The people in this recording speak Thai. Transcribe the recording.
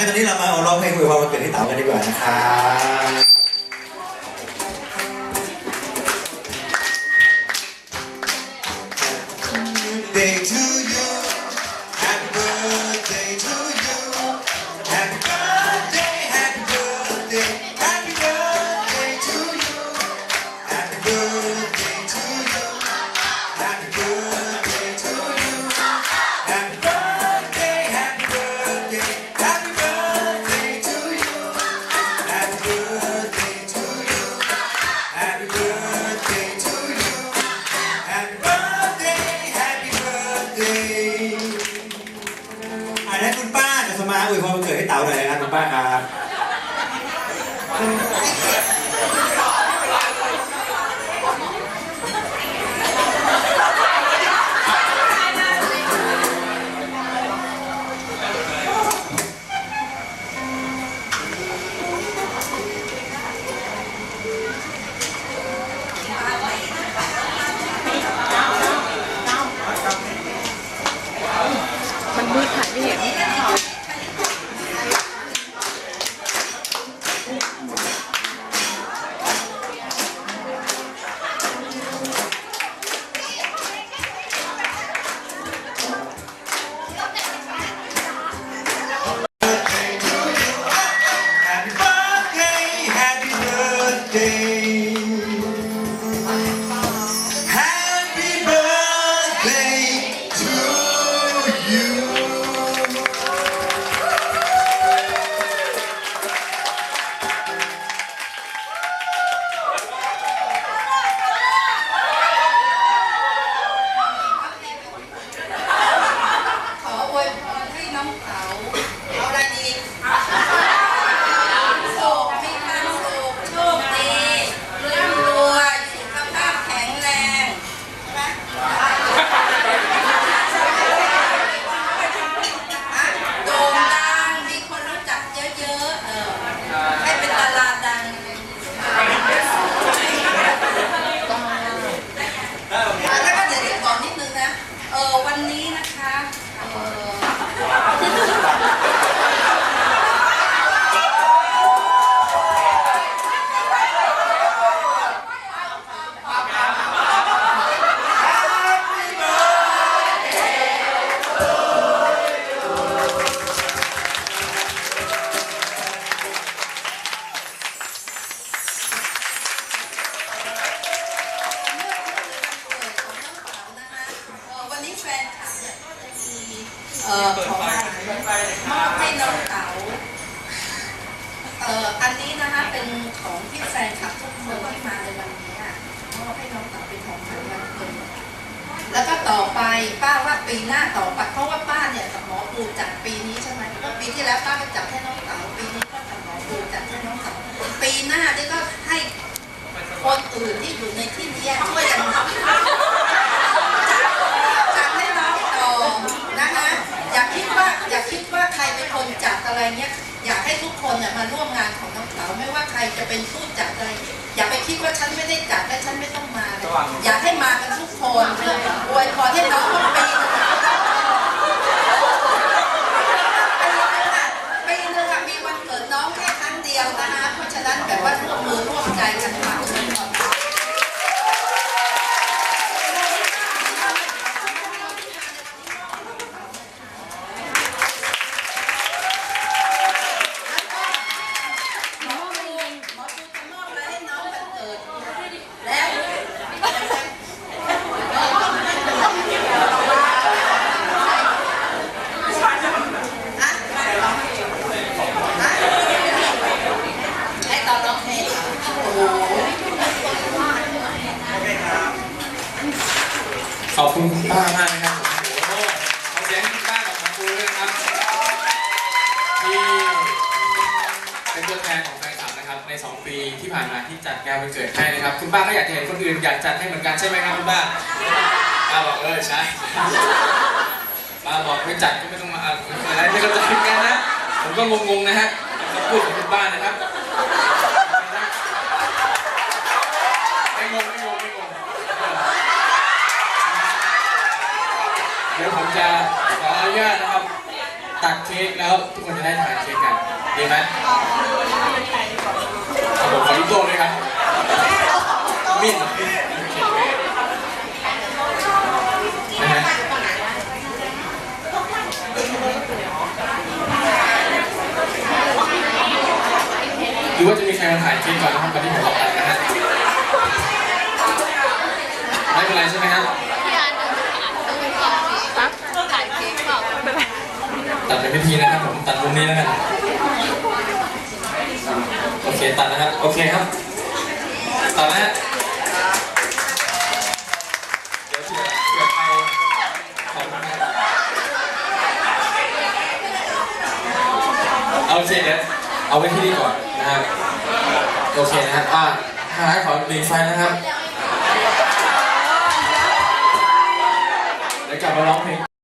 งั้นตอนนี้เรามาร้องเพลงอวยพรวันเกิดให้เต๋ากันดีกว่านะครับ อวยพรวันเกิดให้เต๋าหน่อยนะครับคุณป้าครับ อ่อของมอบให้น้องเต๋าเอ่ออันนี้นะคะเป็นของที่แฟนคลับทุกคนที่มาในวันนี้อะมอบให้น้องเต๋าเป็นของขวัญวันเกิดแล้วก็ต่อไปป้าว่าปีหน้าต่อไปเพราะว่าป้าเนี่ยกับหมอปูจัดปีนี้ใช่ไหมก็ปีที่แล้วป้าก็จัดให้น้องเต๋าปีนี้ก็กับหมอปูจัดให้น้องเต๋าปีหน้านี่ก็ให้คนอื่นที่อยู่ในที่นี้ช่วยกันจัดให้น้องต่อนะคะอย่าคิดว่าอย่าคิดว่าใครเป็นคนจัด อะไรเนี้ยอยากให้ทุกคนเนี่ยมาร่วมงานของน้องเต๋าไม่ว่าใครจะเป็นผู้จัดอะไร อย่าไปคิดว่าฉันไม่ได้จัดและฉันไม่ต้องมาเลยอยากให้มากันทุกคนเพื่อวยพรให้น้องทุกปีนะคะปีหนึงอะมีวันเกิดน้องแค่ครั้งเดียวนะคะเพราะฉะนั้นแบบว่าร่วมมือร่วมใจกันมา หมอดูหมอดูจะมอบอะไรให้น้องวันเกิดแล้วให้ตอนร้องเพลงโอ้โห ขอบ คุณคุณป้ามากนะครับโอ้โหขอเสียงคุณป้ากับคุณครูด้วยนะครับที่เป็นตัวแทนของแฟนคลับนะครับใน 2 ปีที่ผ่านมาที่จัดงานวันเกิดให้นะครับ คุณป้าก็อยากจะเห็นคนอื่นอยากจัดให้เหมือนกันใช่ไหมครับคุณป้าป้าบอกเออใช่ป้าบอกไม่จัดก็ไม่ต้องมาอะอะไรไม่เข้าใจเหมือนกันนะผมก็งงๆนะฮะคำพูดของคุณป้านะครับ ไม่งงไม่งงไม่งง เดี๋ยวผมจะขออนุญาตนะ ค้กแล้วทุกคนจะได้ทานเค้กกันดีไหมเอาผมขอยิ้มโตเลยครับมิ้นนะฮะหรือว่าจะมีใครมาถ่ายเค้กก่อนนะครับตอนที่ผมตัดนะฮะไม่เป็นไรใช่ไหมครับ พี่อาร์ตเดินผ่านต้องถ่ายเค้กเปล่า ตัดเป็นพิธีนะครับผมตัดมุมนี้แล้วกันโอเคตัดนะครับโอเคครับตัดนะฮะเดี๋ยวเผื่อเผื่อใครขอบคุณนะครับเอาโอเคเดี๋ยวเอาไว้ที่นี่ก่อนนะครับโอเคนะครับอ่าท้ายขอรีไฟนะครับเดี๋ยวกลับมาร้องเพลง